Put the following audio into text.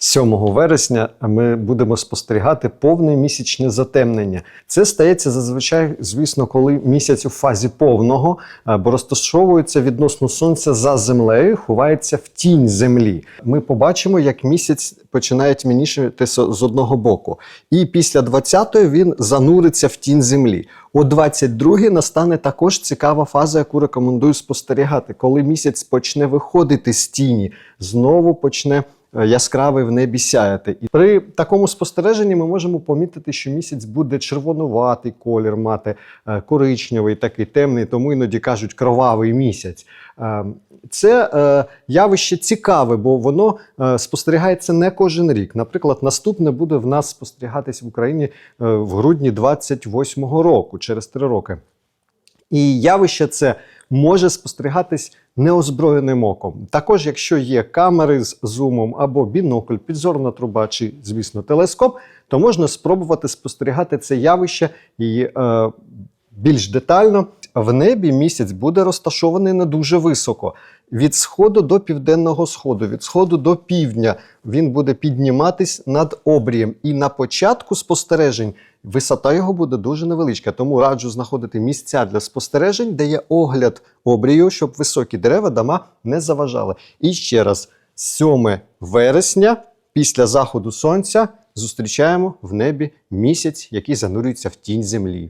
7 вересня ми будемо спостерігати повне місячне затемнення. Це стається зазвичай, звісно, коли місяць у фазі повного, бо розташовується відносно сонця за землею, ховається в тінь землі. Ми побачимо, як місяць починає тьмянішити з одного боку. І після 20-ї він зануриться в тінь землі. О 22-й настане також цікава фаза, яку рекомендую спостерігати, коли місяць почне виходити з тіні, знову почне яскравий в небі сяяти. І при такому спостереженні ми можемо помітити, що місяць буде червонуватий колір мати, е, коричневий, такий темний, тому іноді кажуть кровавий місяць. Е, Це е, явище цікаве, бо воно е, спостерігається не кожен рік. Наприклад, наступне буде в нас спостерігатись в Україні е, в грудні 28-го року, через три роки. І явище це може спостерігатись неозброєним оком. Також, якщо є камери з зумом або бінокль, підзорна труба чи, звісно, телескоп, то можна спробувати спостерігати це явище і е, більш детально. В небі місяць буде розташований не дуже високо. Від сходу до південного сходу, від сходу до півдня він буде підніматись над обрієм. І на початку спостережень висота його буде дуже невеличка. Тому раджу знаходити місця для спостережень, де є огляд обрію, щоб високі дерева, дома не заважали. І ще раз, 7 вересня, після заходу сонця, зустрічаємо в небі місяць, який занурюється в тінь землі.